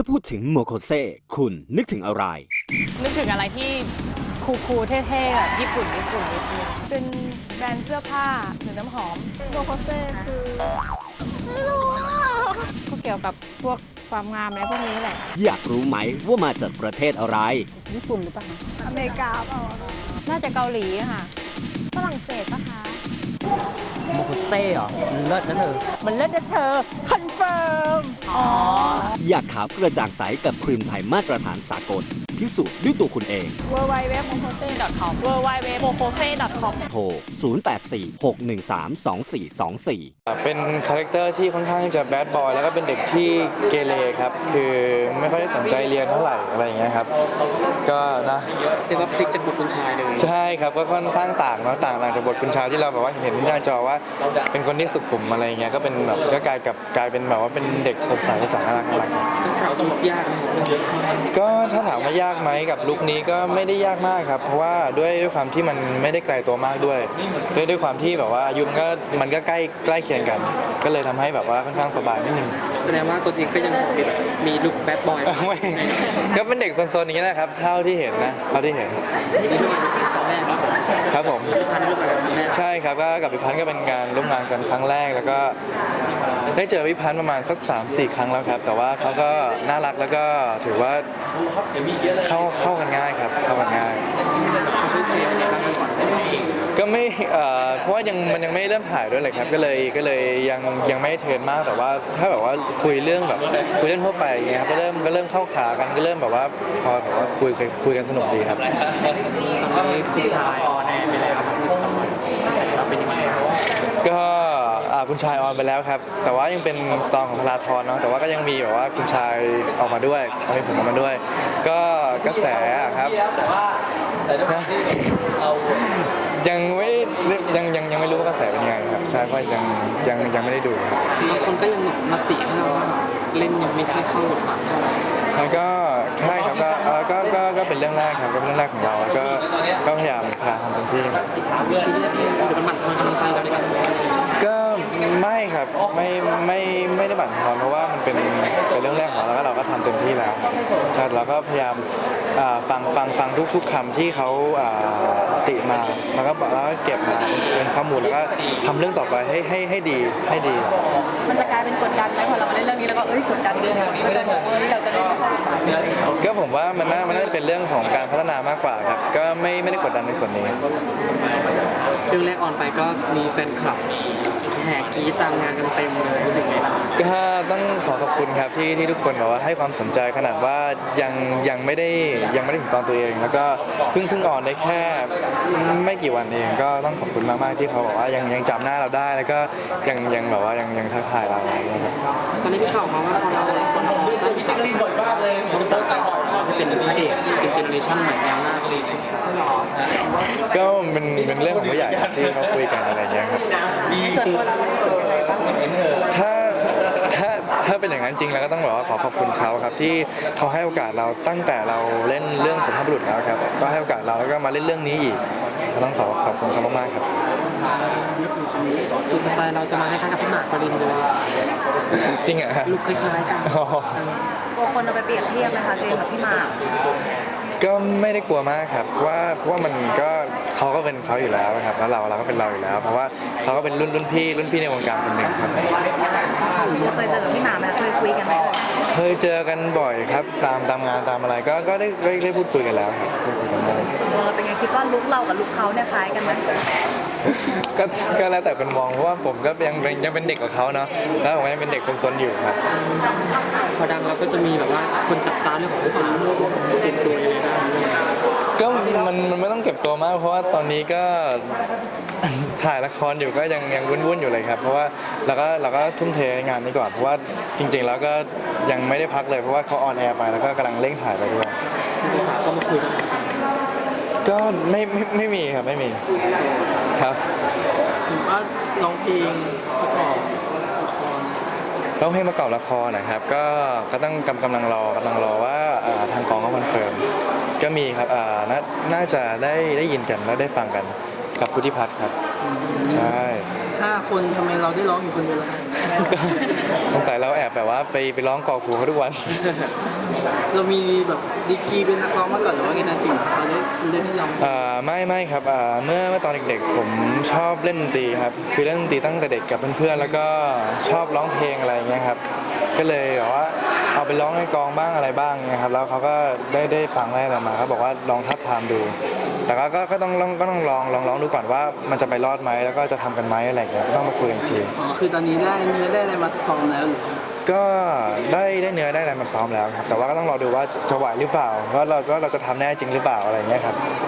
ถ้าพูดถึงโมโคเซคุณนึกถึงอะไร นึกถึงอะไรที่คูลๆเท่ๆแบบญี่ปุ่นญี่ปุ่นนิดนึงเป็นแบรนด์เสื้อผ้าหรือน้ำหอม โมโคเซ่คือไม่รู้อะก็เกี่ยวกับพวกความงามอะไรพวกนี้แหละ อยากรู้ไหมว่ามาจากประเทศอะไร ญี่ปุ่นหรือเปล่าคะอเมริกาเปล่าน่าจะเกาหลีอะค่ะ ฝรั่งเศสปะคะโมโค เซ่เหรอมันเลิศนะเธอ มันเลิศนะเธอ คอนเฟิร์มอ๋ออยากขาวกระจ่างใสกับครีมไทยมาตรฐานสากล พิสูจน์ด้วยตัวคุณเอง w w w m o k o s e com w w w m o k o s e com โทร 0846132424 เป็นคาแรคเตอร์ที่ค่อนข้างจะแบดบอยแล้วก็เป็นเด็กที่เกเรครับ คือไม่ค่อยได้สนใจเรียนเท่าไหร่อะไรอย่างเงี้ยครับ ก็นะเรียกว่าพลิกจากบทคุณชายเลยใช่ครับก็ค่อนข้างต่างเนาะต่างต่างจากบทคุณชายที่เราแบบว่าเห็นที่หน้าจอว่า เป็นคนที่สุขุมอะไรอย่างเงี้ยก็เป็นแบบก็กลายกับกลายเป็นแบบว่าเป็นเด็กสดใสสายน่ารักน่ารักครับต้องเราต้องยากนะครับก็ถ้าถามว่ายากไหมกับลุคนี้ก็ไม่ได้ยากมากครับ เพราะว่าด้วยด้วยความที่มันไม่ได้ไกลตัวมากด้วยด้วยด้วยความที่แบบว่าอายุมันก็มันก็ใกล้ใกล้เคียงกัน ก็เลยทำให้แบบว่าค่อนข้างสบายนิดนึง แสดงว่าตัวจริงก็ยังมีแบบมีลุคแบดบอยไม่ก็เป็นเด็กโซนๆอย่างนี้นะครับ เท่าที่เห็นนะเท่าที่เห็นนี่ร่วมงานกันครั้งแรกแล้วครับผม ใช่ครับก็กับพิพันธ์ก็เป็นการร่วมงานกันครั้งแรกแล้วก็ได้เจอพิพันธ์ประมาณสัก 3 4 ครั้งแล้วครับ แต่ว่าเขาก็น่ารักแล้วก็ถือว่าเข้าเข้ากันง่ายครับเข้ากันง่าย ก็ไม่เอ่อเพราะว่ายังมันยังไม่เริ่มถ่ายด้วยเลยครับ ก็เลยก็เลยยังยังไม่เทรนมากแต่ว่าถ้าแบบว่าคุยเรื่องแบบคุยเรื่องทั่วไปอย่างเงี้ยครับก็เริ่มก็เริ่มเข้าขากันก็เริ่มแบบว่าพอแบบว่าคุยคุยกันสนุกดีครับ ตอนนี้คุณชายออนแอร์ไปแล้วกระแสเราเป็นยังไงครับ ก็อ่า คุณชายออนไปแล้วครับ แต่ว่ายังเป็นตอนของพลาทอนเนาะแต่ว่าก็ยังมีแบบว่าคุณชายออกมาด้วยเอาให้ผมออกมาด้วย ก็กระแสอะครับนะยังไม่ยังยังยังไม่รู้ว่ากระแสเป็นยังไงครับใช่เพราะยังยังยังไม่ได้ดูครับ บางคนก็ยังมาติให้เราว่าเล่นยังไม่ค่อยเข้าบทบาทเท่าไหร่แล้วก็ใช่ครับก็เอ่อก็ก็ก็เป็นเรื่องแรกครับก็เป็นเรื่องแรกของเราแล้วก็ก็พยายามพยายามทำเต็มที่ครับ ซีรีส์เองหรือมันหมั่นทำกำลังใจเราในการทำงานก็ ไม่ครับไม่ไม่ไม่ได้บั่นทอนเพราะว่ามันเป็นเป็นเรื่องแรกของเราแล้วก็เราก็ทำเต็มที่แล้วใช่เราก็พยายามอ่าฟังฟังฟังทุก ๆคำที่เขาอ่าติมาแล้วก็แล้วก็เก็บมาเป็นข้อมูลแล้วก็ทำเรื่องต่อไปให้ให้ให้ดีให้ดีครับมันจะกลายเป็นกดดันไหมพอเรามาเล่นเรื่องนี้แล้วก็เอ้ยกดดันเรื่องนี้ก็จะบอกว่าเฮ้ยเราจะได้ไม่เข้าบทบาทเลยก็ผมว่ามันน่ามันน่าจะเป็นเรื่องของการพัฒนามากกว่าครับก็ไม่ไม่ได้กดดันในส่วนนี้ เรื่องแรกออนไปก็มีแฟนคลับ แห่กรีดตามงานกันเต็มเลยรู้สึกไงบ้างก็ต้องขอขอบคุณครับที่ที่ทุกคนแบบว่าให้ความสนใจขนาดว่ายังยังไม่ได้ยังไม่ได้ถึงตอนตัวเอง แล้วก็เพิ่งเพิ่งออนได้แค่ไม่กี่วันเองก็ต้องขอบคุณมากๆที่เขาบอกว่ายังยังจำหน้าเราได้ แล้วก็ยังยังแบบว่ายังยังทักทายเราอะไรอย่างเงี้ยครับตอนนี้พี่ข่าวมาว่าพอเราคนออนก็ตัดช่องสามให้เป็นพระเอกเป็นเจเนอเรชั่นใหม่แนวหน้า ก็เลยช่องสามก็เป็นเป็นเรื่องของผู้ใหญ่ครับที่เขาคุยกันอะไรอย่างเงี้ยครับส่วนตัวเรารู้สึกยังไงบ้างถ้าถ้าถ้าเป็นอย่างนั้นจริงแล้วก็ต้องบอกว่าขอขอบคุณเขาครับที่เขาให้โอกาสเราตั้งแต่เราเล่นเรื่องสุภาพบุรุษแล้วครับก็ให้โอกาสเราแล้วก็มาเล่นเรื่องนี้อีกก็ต้องขอขอบคุณเขามากๆครับคือสไตล์เราจะมาคล้ายๆกับพี่หมากปรินเลยจริงเหรอฮะลุคคล้ายๆกัน กลัวคนเอาไปเปรียบเทียบไหมคะเจมส์กับพี่หมาก ก็ไม่ได้กลัวมากครับเพราะว่าเพราะว่ามันก็เขาก็เป็นเขาอยู่แล้วครับแล้วเราเราก็เป็นเราอยู่แล้ว เพราะว่าเขาก็เป็นรุ่นรุ่นพี่รุ่นพี่ในวงการคนหนึ่งครับเคยเจอกับพี่หมากไหมเคยคุยกันไหมเคยเจอกันบ่อยครับ ตามตามงานตามอะไรก็ก็ได้ได้ได้พูดคุยกันแล้วครับพูดคุยกันบ้าง ส่วนตัวเราเป็นไงคิดว่าลุคเรากับลุคเขาเนี่ยคล้ายกันไหมก็ก็แล้วแต่เป็นมองเพราะว่าผมก็ยังเป็นยังเป็นเด็กกับเขาเนาะแล้วผมก็ยังเป็นเด็กคนซนอยู่ครับพอดังเรา ก็จะมีแบบว่าคนจับตาเรื่องของสาวๆเต็มตัวยังไงบ้างก็มันมันไม่ต้องเก็บตัวมาก เพราะว่าตอนนี้ก็ ถ่ายละครอยู่ก็ยังยังวุ่นๆอยู่เลยครับเพราะว่าเราก็เราก็ทุ่มเทในงานนี้ก่อนเพราะว่าจริง ๆ แล้วก็ยังไม่ได้พักเลยเพราะว่าเขาออนแอร์ไปแล้วก็กำลังเร่งถ่ายไปด้วย สาวๆก็มาคุยกันก็ไม่ไม่ไม่มีครับไม่มีครับผมว่าร้องเพลงประกอบ ร้องเพลงประกอบละครนะครับ ก็ก็ต้องกำกำลังรอกำลังรอว่าอ่าทางกองเขาคอนเฟิร์มก็มีครับอ่านาน่าจะได้ได้ยินกันแล้วได้ฟังกันกับพุทธิพัฒน์ครับใช่ ห้าคนทำไมเราได้ร้องอยู่คนเดียวล่ะสงสัยเราแอบแบบว่าไปไปร้องกอครูเขาทุกวัน เรามีแบบดีกรีเป็นนักร้องมาก่อนหรือว่าไงนะจริงเราได้เล่นนิยมอ่าไม่ไม่ครับอ่าเมื่อเมื่อตอนเด็กๆ ผมชอบเล่นดนตรีครับคือเล่นดนตรีตั้งแต่เด็กกับเพื่อนๆแล้วก็ชอบร้องเพลงอะไรอย่างเงี้ยครับก็เลยแบบว่าเอาไปร้องในกองบ้างอะไรบ้างเงี้ยครับแล้วเขาก็ได้ได้ฟังได้อะไรมาเขาบอกว่าลองทับทามดู แต่ก็ก็ก็ต้องลองก็ต้องลองลองร้องดูก่อนว่ามันจะไปรอดไหมแล้วก็จะทำกันไหมอะไรอย่างเงี้ยก็ต้องมาคุยกันอีกที อ๋อคือตอนนี้ได้เนื้อได้อะไรมาซ้อมแล้วหรือก็ได้ได้เนื้อได้อะไรมาซ้อมแล้วครับแต่ว่าก็ต้องรอดูว่าจะจะไหวหรือเปล่าว่าเราว่าเราจะทำแน่จริงหรือเปล่าอะไรอย่างเงี้ยครับเพียงแค่ก